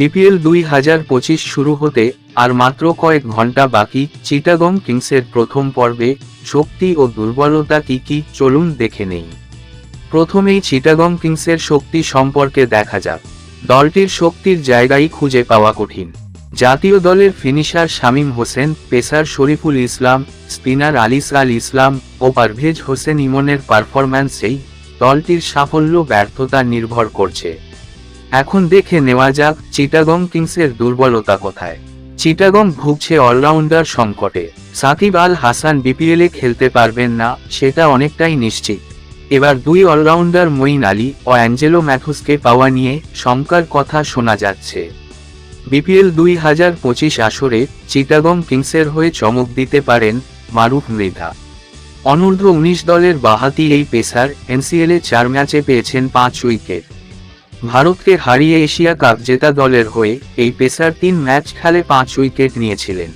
BPL দুই হাজার পঁচিশ শুরু হতে আর মাত্র কয়েক ঘণ্টা বাকি চিটাগং কিংসের প্রথম পর্বে শক্তি ও দুর্বলতা কি কি চলুন দেখে নেই। প্রথমেই চিটাগং কিংসের শক্তি সম্পর্কে দেখা যাক। দলটির শক্তির জায়গাই খুঁজে পাওয়া কঠিন। জাতীয় দলের finisher Shamim Hossain, pacer Shoriful Islam, spinner Alis Al Islam ও পারভেজ হোসেন ইমনের পারফরম্যান্সেই দলটির সাফল্য ব্যর্থতা নির্ভর করছে। এখন দেখে নেওয়া যাক চিটাগং কিংসের দুর্বলতা কোথায়। চিটাগং ভুগছে অলরাউন্ডার সংকটে। সাকিব আল হাসান বিপিএলে খেলতে পারবেন না, সেটা অনেকটাই নিশ্চিত। এবার দুই অলরাউন্ডার মঈন আলী ও অ্যাঞ্জেলো ম্যাথুসকে পাওয়া নিয়ে শঙ্কার কথা শোনা যাচ্ছে। বিপিএল দুই হাজার পঁচিশ আসরে চিটাগং কিংসের হয়ে চমক দিতে পারেন মারুফ মৃধা। অনূর্ধ্ব উনিশ দলের বাহাতি এই পেসার এনসিএলে চার ম্যাচে পেয়েছেন পাঁচ উইকেট। ভারতকে হারিয়ে এশিয়া কাপ জেতা দলের হয়ে এই পেসার তিন ম্যাচ খেলে পাঁচ উইকেট নিয়েছিলেন।